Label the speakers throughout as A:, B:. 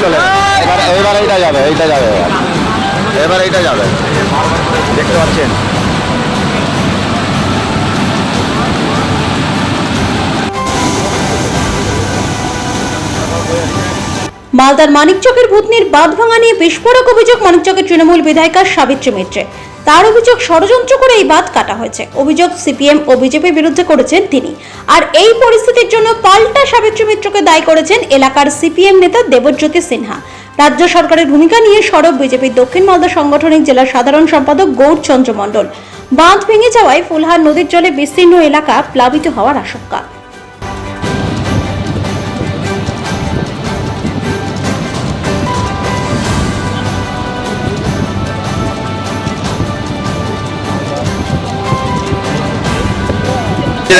A: চলে। এবার এবার এইটা যাবে এইটা যাবে। এবার এইটা যাবে। দেখতে পাচ্ছেন?
B: মালদার মানিকচকের ভূতনির বাঁধ ভাঙা নিয়ে বিস্ফোরক অভিযোগ মানিকচকের তৃণমূল বিধায়িকা সাবিত্রী মিত্রে। তার অভিযোগ ষড়যন্ত্র করে এই বাঁধ কাটা হয়েছে। অভিযোগ সিপিএম ও বিজেপির বিরুদ্ধে করেছেন তিনি। আর এই পরিস্থিতির জন্য পাল্টা সাবিত্রী মিত্রকে দায়ী করেছেন এলাকার সিপিএম নেতা দেবজ্যোতি সিনহা। রাজ্য সরকারের ভূমিকা নিয়ে সরব বিজেপির দক্ষিণ মালদা সাংগঠনিক জেলার সাধারণ সম্পাদক গৌরচন্দ্র মণ্ডল। বাঁধ ভেঙে যাওয়ায় ফুলহার নদীর জলে বিস্তীর্ণ এলাকা প্লাবিত হওয়ার আশঙ্কা।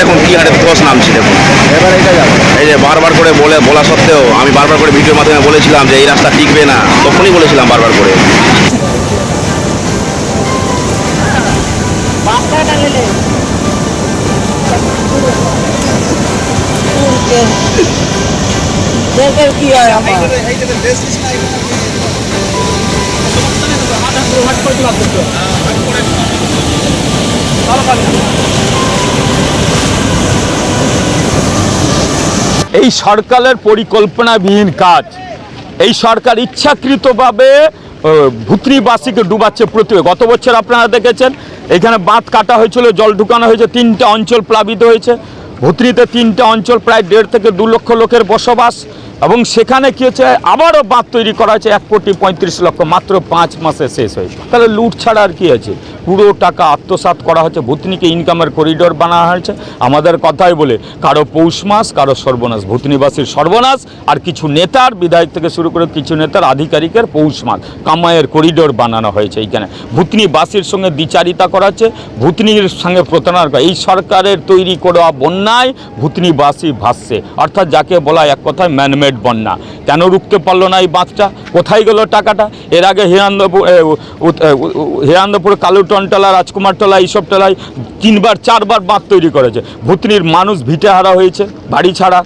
C: দেখুন কি হারে ধস নামছে দেখুন
A: এবার এইটা যাবে
C: এই যে বারবার করে বলে বলা সত্ত্বেও আমি বারবার করে ভিডিওর মাধ্যমে বলেছিলাম যে এই রাস্তা টিকবে না তখনই বলেছিলাম বারবার করে
D: এই সরকারের পরিকল্পনাবিহীন কাজ। এই সরকার ইচ্ছাকৃতভাবে আহ, ডুবাচ্ছে প্রতিবে গত বছর আপনারা দেখেছেন এখানে বাঁধ কাটা হয়েছিল জল ঢুকানো হয়েছে তিনটা অঞ্চল প্লাবিত হয়েছে। ভুতরিতে তিনটা অঞ্চল প্রায় দেড় থেকে দু লক্ষ লোকের বসবাস। এবং সেখানে কি হচ্ছে, আবারও বাঁধ তৈরি করা হয়েছে, এক কোটি পঁয়ত্রিশ লক্ষ, মাত্র পাঁচ মাসে শেষ হয়েছে। তাহলে লুট ছাড়া আর কি আছে পুরো টাকা আত্মসাৎ করা হচ্ছে, ভুতনিকে ইনকামের করিডোর বানানো হয়েছে। আমাদের কথাই বলে, কারও পৌষ মাস, কারও সর্বনাশ। ভূতনিবাসীর সর্বনাশ, আর কিছু নেতার, বিধায়ক থেকে শুরু করে কিছু নেতার আধিকারিকের পৌষ মাস, কামাইয়ের করিডোর বানানো হয়েছে এইখানে। ভূতনিবাসীর সঙ্গে দ্বিচারিতা করা হচ্ছে, ভূতনির সঙ্গে প্রতারণা করা। এই সরকারের তৈরি করা বন্যায় ভূতনিবাসী ভাসছে। অর্থাৎ যাকে বলা এক কথায় ম্যানমেড বন্যা। কেন রুখতে পারল না এই বাঁধটা কোথায় গেল টাকাটা? এর আগে হিরান্দপুর হিরান্দপুর কালুটনটলা রাজকুমারতলা এইসব টলায় তিনবার, চারবার বাঁধ তৈরি করেছে। ভুতনির মানুষ ভিটে হারা হয়েছে, বাড়ি ছাড়া।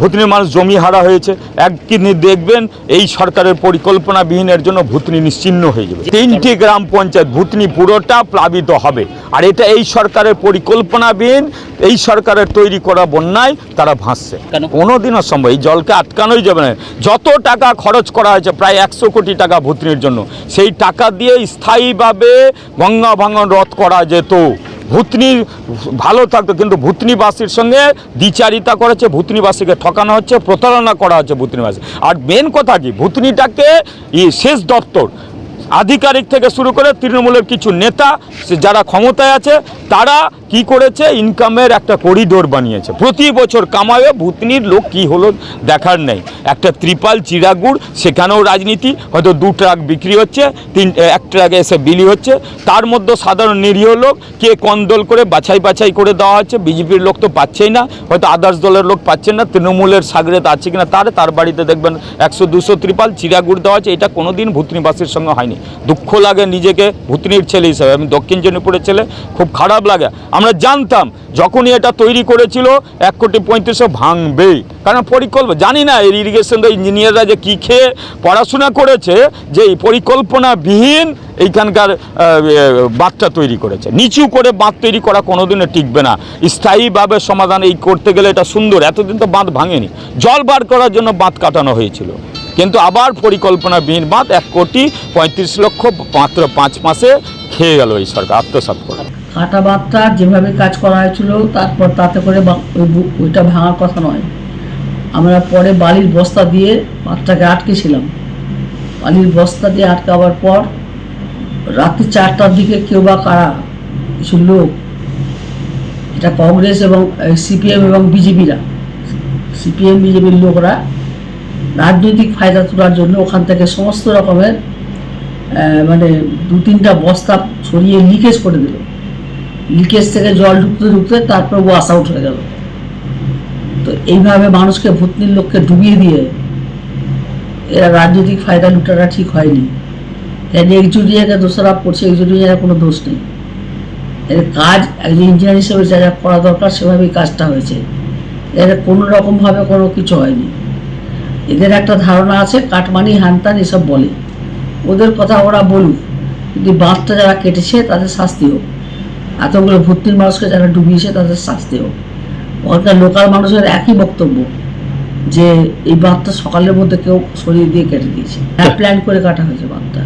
D: ভূতনির মানুষ জমি হারা হয়েছে। এক একদিন দেখবেন এই সরকারের পরিকল্পনাবিহীনের জন্য ভূতনি নিশ্চিহ্ন হয়ে যাবে। তিনটি গ্রাম পঞ্চায়েত ভূতনি পুরোটা প্লাবিত হবে। আর এটা এই সরকারের পরিকল্পনাবিহীন এই সরকারের তৈরি করা বন্যায় তারা ভাসছে। কোনোদিনও সম্ভব এই জলকে আটকানোই যাবে না। যত টাকা খরচ করা হয়েছে প্রায় একশো কোটি টাকা ভূতনির জন্য সেই টাকা দিয়ে স্থায়ীভাবে গঙ্গা ভাঙন রদ করা যেত। ভূতনি ভালো থাকতো কিন্তু ভূতনিবাসীর সঙ্গে দ্বিচারিতা করেছে, ভূতনিবাসীকে ঠকানো হচ্ছে, প্রতারণা করা হচ্ছে ভূতনিবাসী। আর মেন কথা কি? ভূতনিটাকে ই শেষ দপ্তর আধিকারিক থেকে শুরু করে তৃণমূলের কিছু নেতা যারা ক্ষমতায় আছে, তারা কি করেছে? ইনকামের একটা করিডোর বানিয়েছে। প্রতি বছর কামাবে, ভূতনির লোক কি হলো দেখার নেই। একটা ত্রিপাল চিরাগুড়, সেখানেও রাজনীতি, হয়তো দু ট্রাক বিক্রি হচ্ছে, তিন, এক ট্রাকে এসে বিলি হচ্ছে। তার মধ্যে সাধারণ নিরীহ লোক, কে কোন দল করে বাছাই বাছাই করে দেওয়া হচ্ছে, বিজেপির লোক তো পাচ্ছেই না। হয়তো আদার্স দলের লোক পাচ্ছেন না, তৃণমূলের সাগরেত আছে কিনা তার তার বাড়িতে দেখবেন একশো, দুশো ত্রিপাল চিরাগুড় দেওয়া হচ্ছে। এটা কোনোদিন ভূতনিবাসীর সঙ্গে হয়নি। দুঃখ লাগে নিজেকে ভূতনির ছেলে হিসাবে। আমি দক্ষিণ জেনিপুরের ছেলে, খুব খারাপ লাগে। আমরা জানতাম, যখনই এটা তৈরি করেছিল, এক কোটি পঁয়ত্রিশশো ভাঙবেই কারণ পরিকল্পনা জানি না এই ইরিগেশন ইঞ্জিনিয়াররা যে কী খেয়ে পড়াশোনা করেছে, যে এই পরিকল্পনাবিহীন এইখানকার বাঁধটা তৈরি করেছে। নিচু করে বাঁধ তৈরি করা কোনোদিনও টিকবে না। স্থায়ীভাবে সমাধান এই করতে গেলে এটা সুন্দর। এতদিন তো বাঁধ ভাঙেনি। জল বার করার জন্য বাঁধ কাটানো হয়েছিল। কিন্তু আবার পরিকল্পনাবিহীন বাঁধ এক কোটি পঁয়ত্রিশ লক্ষ মাত্র পাঁচ মাসে খেয়ে গেল এই সরকার, আত্মসাৎ করে।
E: বাঁধটা যেভাবে কাজ করা হয়েছিল, তারপর তাতে করে ওইটা ভাঙার কথা নয়। আমরা পরে বালির বস্তা দিয়ে বাঁধটাকে আটকেছিলাম। বালির বস্তা দিয়ে আটকাবার পর রাত্রি চারটার দিকে কেউ বা কারা কিছু লোক, এটা কংগ্রেস এবং সিপিএম এবং বিজেপিরা, সিপিএম, বিজেপির লোকরা রাজনৈতিক ফায়দা তোলার জন্য ওখান থেকে সমস্ত রকমের মানে দু তিনটা বস্তা ছড়িয়ে লিকেজ করে দিল। লিকেজ থেকে জল ঢুকতে ঢুকতে তারপর ওয়াশ আউট হয়ে গেল। তো এইভাবে মানুষকে ভূতনির লোককে ডুবিয়ে দিয়ে এরা রাজনৈতিক ফায়দা লুটারা ঠিক হয়নি। এর একজুটিয়াকে দোষারোপ করছে একজুটিয়ার কোনো দোষ নেই। এর কাজ একজন ইঞ্জিনিয়ার হিসেবে যা যা করা দরকার সেভাবেই কাজটা হয়েছে। এর কোনো রকমভাবে কোনো কিছু হয়নি। এদের একটা ধারণা আছে, কাটমানি হ্যানত্যান এসব বলে। ওদের কথা ওরা বলুক। যদি বাঁধটা যারা কেটেছে, তাদের শাস্তি হোক। এতগুলো ভর্তির মানুষকে যারা ডুবিয়েছে, তাদের শাস্তি হোক। ওখানকার লোকাল মানুষের একই বক্তব্য, যে এই বাঁধটা সকালের মধ্যে কেউ সরিয়ে দিয়ে কেটে দিয়েছে। হ্যাঁ প্ল্যান করে কাটা হয়েছে বাঁধটা।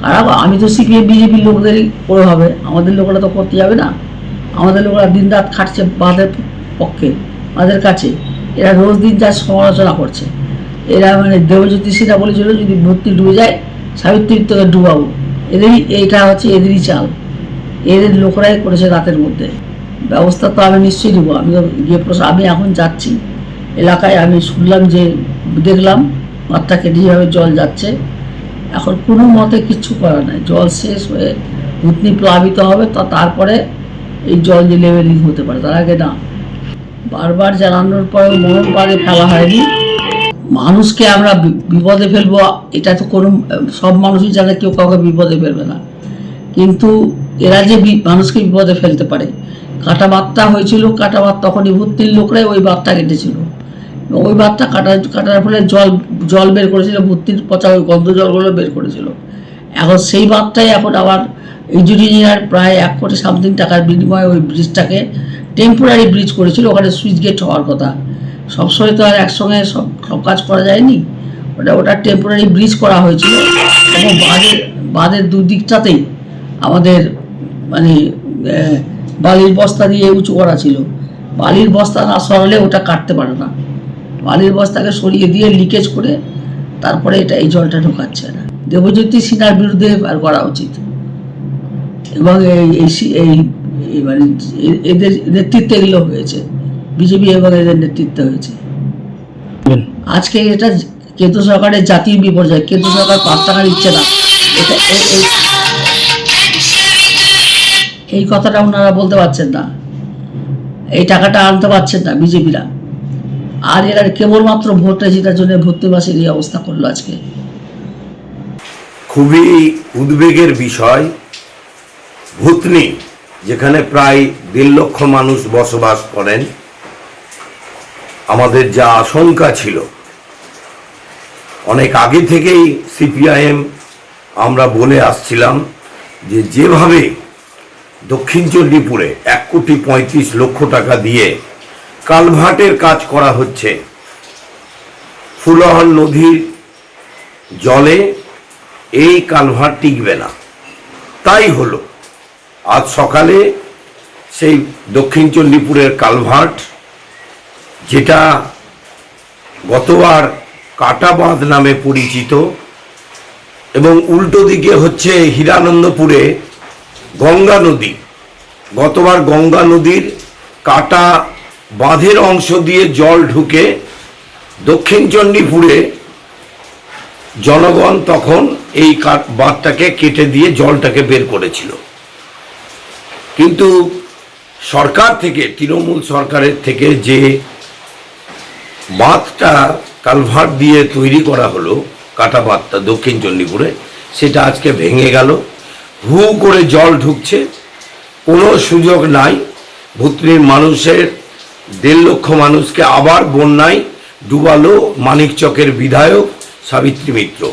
E: কারা আমি তো সিপিএম, বিজেপির লোকদেরই করে হবে। আমাদের লোকেরা তো করতে যাবে না। আমাদের লোকেরা দিন রাত খাটছে বাঁধের পক্ষে, বাঁধের কাছে। এরা রোজ দিন যা সমালোচনা করছে। এরা মানে দেবজ্যোতি সিনহা বলেছিল যদি ভর্তি ডুবে যায় সাবিত্রীর তোকে ডুবাবো। এদেরই এইটা হচ্ছে এদেরই চাল। এদের লোকরাই করেছে রাতের মধ্যে। ব্যবস্থা তো আমি নিশ্চয়ই দেবো আমি তো গিয়ে আমি এখন যাচ্ছি। এলাকায় আমি শুনলাম যে, দেখলাম মাত্রা কেটে যেভাবে জল যাচ্ছে। এখন কোনো মতে কিচ্ছু করা নাই। জল শেষ হয়ে ভূতনি প্লাবিত হবে, তা তারপরে এই জল যে লেভেলিং হতে পারে, তার আগে না। বারবার জানানোর পরেও মরণ পাড়ে ফেলা হয়নি। মানুষকে আমরা বিপদে ফেলব, এটা তো কোনো, সব মানুষই জানে, কেউ কাউকে বিপদে ফেলবে না। কিন্তু এরা যে মানুষকে বিপদে ফেলতে পারে, কাটা বার্তা হয়েছিল, কাটা বাত তখনই ভর্তির লোকরাই ওই বার্তা কেটেছিল। ওই বার্তা কাটা, কাটার ফলে জল জল বের করেছিল ভর্তির পচা ওই গন্ধ জলগুলো বের করেছিল। এখন সেই বার্তাই এখন আবার ইঞ্জিনিয়ার প্রায় এক কোটি সামথিং টাকার বিনিময়ে ওই ব্রিজটাকে টেম্পোরারি ব্রিজ করেছিল, ওখানে সুইচ গেট হওয়ার কথা। সবসময় তো আর একসঙ্গে সব সব কাজ করা যায়নি। ওটা ওটা টেম্পোরারি ব্রিজ করা হয়েছিল। এবং বাঁধের বাঁধের দুদিকটাতেই আমাদের মানে বালির বস্তা দিয়ে উঁচু করা ছিল। বালির বস্তা না সরালে ওটা কাটতে পারে না। বালির বস্তাকে সরিয়ে দিয়ে লিকেজ করে তারপরে এটা এই জলটা ঢোকাচ্ছে না। দেবজ্যোতি সিনহার বিরুদ্ধে আর করা উচিত। এবং এই এই মানে এদের নেতৃত্বে এগুলো হয়েছে। বিজেপি এবং এদের নেতৃত্বে হয়েছে। আজকে এটা কেন্দ্র সরকারের জাতীয় বিপর্যয় কেন্দ্র সরকার পাঁচ টাকা দিচ্ছে না। এটা এই কথাটা ওনারা বলতে পারছেন না। এই টাকাটা আনতে পারছেন না বিজেপিরা। আর এরা কেবলমাত্র ভোটটা জেতার জন্য ভর্তিবাসীর এই অবস্থা করল আজকে।
F: খুবই উদ্বেগের বিষয়। ভূতনি যেখানে প্রায় দেড় লক্ষ মানুষ বসবাস করেন। আমাদের যা আশঙ্কা ছিল। অনেক আগে থেকেই সিপিআইএম আমরা বলে আসছিলাম যে যেভাবে দক্ষিণ চণ্ডীপুরে এক কোটি পঁয়ত্রিশ লক্ষ টাকা দিয়ে কালভার্টের কাজ করা হচ্ছে ফুলহর নদীর জলে এই কালভার্ট টিকবে না। তাই হলো, আজ সকালে সেই দক্ষিণ চণ্ডীপুরের কালভার্ট যেটা গতবার কাটাবাঁধ নামে পরিচিত এবং উল্টো দিকে হচ্ছে হীরানন্দপুরে গঙ্গা নদী। গতবার গঙ্গা নদীর কাটা বাঁধের অংশ দিয়ে জল ঢুকে দক্ষিণ চণ্ডীপুরে জনগণ তখন এই বাঁধটাকে কেটে দিয়ে জলটাকে বের করেছিল। কিন্তু সরকার থেকে, তৃণমূল সরকারের থেকে যে বাঁধটা কালভার্ট দিয়ে তৈরি করা হলো, কাটা বাঁধটা দক্ষিণ চণ্ডীপুরে। সেটা আজকে ভেঙে গেল। হু করে জল ঢুকছে। কোনো সুযোগ নাই। ভুতনির মানুষের দেড় লক্ষ মানুষকে আবার বন্যায় ডুবালো মানিকচকের বিধায়ক সাবিত্রী মিত্র।